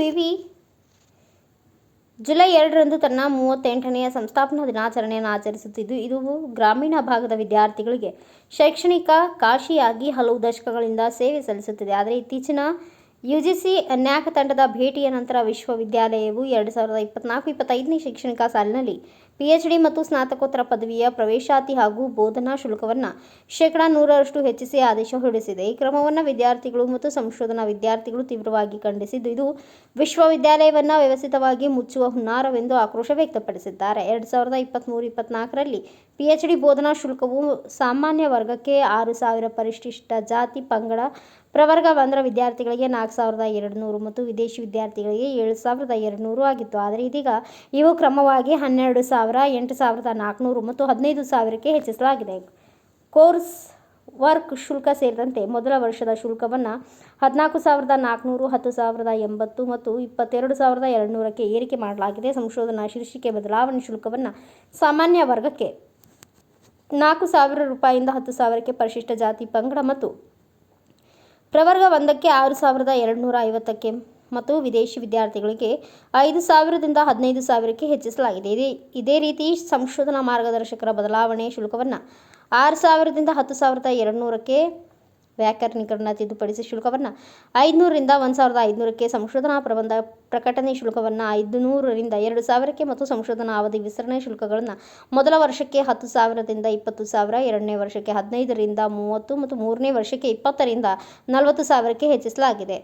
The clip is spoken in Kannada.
ವಿವಿ ಜುಲೈ ಎರಡರಂದು ತನ್ನ ಮೂವತ್ತೆಂಟನೆಯ ಸಂಸ್ಥಾಪನಾ ದಿನಾಚರಣೆಯನ್ನು ಆಚರಿಸುತ್ತಿದ್ದು, ಇದು ಗ್ರಾಮೀಣ ಭಾಗದ ವಿದ್ಯಾರ್ಥಿಗಳಿಗೆ ಶೈಕ್ಷಣಿಕ ಕಾಶಿಯಾಗಿ ಹಲವು ದಶಕಗಳಿಂದ ಸೇವೆ ಸಲ್ಲಿಸುತ್ತಿದೆ. ಆದರೆ ಇತ್ತೀಚಿನ ಯುಜಿಸಿ ನ್ಯಾಕ್ ತಂಡದ ಭೇಟಿಯ ನಂತರ ವಿಶ್ವವಿದ್ಯಾಲಯವು ಎರಡು ಸಾವಿರದ ಇಪ್ಪತ್ನಾಲ್ಕು ಇಪ್ಪತ್ತೈದನೇ ಶೈಕ್ಷಣಿಕ ಸಾಲಿನಲ್ಲಿ ಪಿಎಚ್ಡಿ ಮತ್ತು ಸ್ನಾತಕೋತ್ತರ ಪದವಿಯ ಪ್ರವೇಶಾತಿ ಹಾಗೂ ಬೋಧನಾ ಶುಲ್ಕವನ್ನು ಶೇಕಡಾ ನೂರರಷ್ಟು ಹೆಚ್ಚಿಸಿ ಆದೇಶ ಹೊರಡಿಸಿದೆ. ಈ ಕ್ರಮವನ್ನು ವಿದ್ಯಾರ್ಥಿಗಳು ಮತ್ತು ಸಂಶೋಧನಾ ವಿದ್ಯಾರ್ಥಿಗಳು ತೀವ್ರವಾಗಿ ಖಂಡಿಸಿದ್ದು, ಇದು ವಿಶ್ವವಿದ್ಯಾಲಯವನ್ನು ವ್ಯವಸ್ಥಿತವಾಗಿ ಮುಚ್ಚುವ ಹುನ್ನಾರವೆಂದು ಆಕ್ರೋಶ ವ್ಯಕ್ತಪಡಿಸಿದ್ದಾರೆ. ಎರಡು ಸಾವಿರದ ಇಪ್ಪತ್ತ್ಮೂರು ಇಪ್ಪತ್ನಾಲ್ಕರಲ್ಲಿ ಪಿಎಚ್ಡಿ ಬೋಧನಾ ಶುಲ್ಕವು ಸಾಮಾನ್ಯ ವರ್ಗಕ್ಕೆ ಆರು ಸಾವಿರ ಪರಿಶಿಷ್ಟ ಜಾತಿ, ಪಂಗಡ ಪ್ರವರ್ಗ ಬಂದ್ರ ವಿದ್ಯಾರ್ಥಿಗಳಿಗೆ ನಾಲ್ಕು ಸಾವಿರದ ಎರಡು ನೂರು ಮತ್ತು ವಿದೇಶಿ ವಿದ್ಯಾರ್ಥಿಗಳಿಗೆ ಏಳು ಸಾವಿರದ ಎರಡು ನೂರು ಆಗಿತ್ತು. ಆದರೆ ಇದೀಗ ಇವು ಕ್ರಮವಾಗಿ ಹನ್ನೆರಡು ಸಾವಿರ, ಎಂಟು ಸಾವಿರದ ನಾಲ್ಕುನೂರು ಮತ್ತು ಹದಿನೈದು ಸಾವಿರಕ್ಕೆ ಹೆಚ್ಚಿಸಲಾಗಿದೆ. ಕೋರ್ಸ್ ವರ್ಕ್ ಶುಲ್ಕ ಸೇರಿದಂತೆ ಮೊದಲ ವರ್ಷದ ಶುಲ್ಕವನ್ನು ಹದಿನಾಲ್ಕು ಸಾವಿರದ ನಾಲ್ಕುನೂರು, ಹತ್ತು ಸಾವಿರದ ಎಂಬತ್ತು ಮತ್ತು ಇಪ್ಪತ್ತೆರಡು ಸಾವಿರದ ಎರಡುನೂರಕ್ಕೆ ಏರಿಕೆ ಮಾಡಲಾಗಿದೆ. ಸಂಶೋಧನಾ ಶೀರ್ಷಿಕೆ ಬದಲಾವಣೆ ಶುಲ್ಕವನ್ನು ಸಾಮಾನ್ಯ ವರ್ಗಕ್ಕೆ ನಾಲ್ಕು ಸಾವಿರ ರೂಪಾಯಿಯಿಂದ ಹತ್ತು ಸಾವಿರಕ್ಕೆ ಪರಿಶಿಷ್ಟ ಜಾತಿ ಪಂಗಡ ಮತ್ತು ಪ್ರವರ್ಗ ಒಂದಕ್ಕೆ ಆರು ಸಾವಿರದ ಎರಡುನೂರ ಐವತ್ತಕ್ಕೆ ಮತ್ತು ವಿದೇಶಿ ವಿದ್ಯಾರ್ಥಿಗಳಿಗೆ ಐದು ಸಾವಿರದಿಂದ ಹದಿನೈದು ಸಾವಿರಕ್ಕೆ ಹೆಚ್ಚಿಸಲಾಗಿದೆ. ಇದೇ ಇದೇ ರೀತಿ ಸಂಶೋಧನಾ ಮಾರ್ಗದರ್ಶಕರ ಬದಲಾವಣೆ ಶುಲ್ಕವನ್ನು ಆರು ಸಾವಿರದಿಂದ ಹತ್ತು ಸಾವಿರದ ಎರಡುನೂರಕ್ಕೆ ವ್ಯಾಕರಣೀಕರಣ ತಿದ್ದುಪಡಿಸಿ ಶುಲ್ಕವನ್ನು ಐದುನೂರರಿಂದ ಒಂದು ಸಾವಿರದ ಐದುನೂರಕ್ಕೆ ಸಂಶೋಧನಾ ಪ್ರಬಂಧ ಪ್ರಕಟಣೆ ಶುಲ್ಕವನ್ನು ಐದುನೂರರಿಂದ ಎರಡು ಸಾವಿರಕ್ಕೆ ಮತ್ತು ಸಂಶೋಧನಾ ಅವಧಿ ವಿಸ್ತರಣೆ ಶುಲ್ಕಗಳನ್ನು ಮೊದಲ ವರ್ಷಕ್ಕೆ ಹತ್ತು ಸಾವಿರದಿಂದ ಇಪ್ಪತ್ತು ಸಾವಿರ, ಎರಡನೇ ವರ್ಷಕ್ಕೆ ಹದಿನೈದರಿಂದ ಮೂವತ್ತು ಮತ್ತು ಮೂರನೇ ವರ್ಷಕ್ಕೆ ಇಪ್ಪತ್ತರಿಂದ ನಲವತ್ತು ಸಾವಿರಕ್ಕೆ ಹೆಚ್ಚಿಸಲಾಗಿದೆ.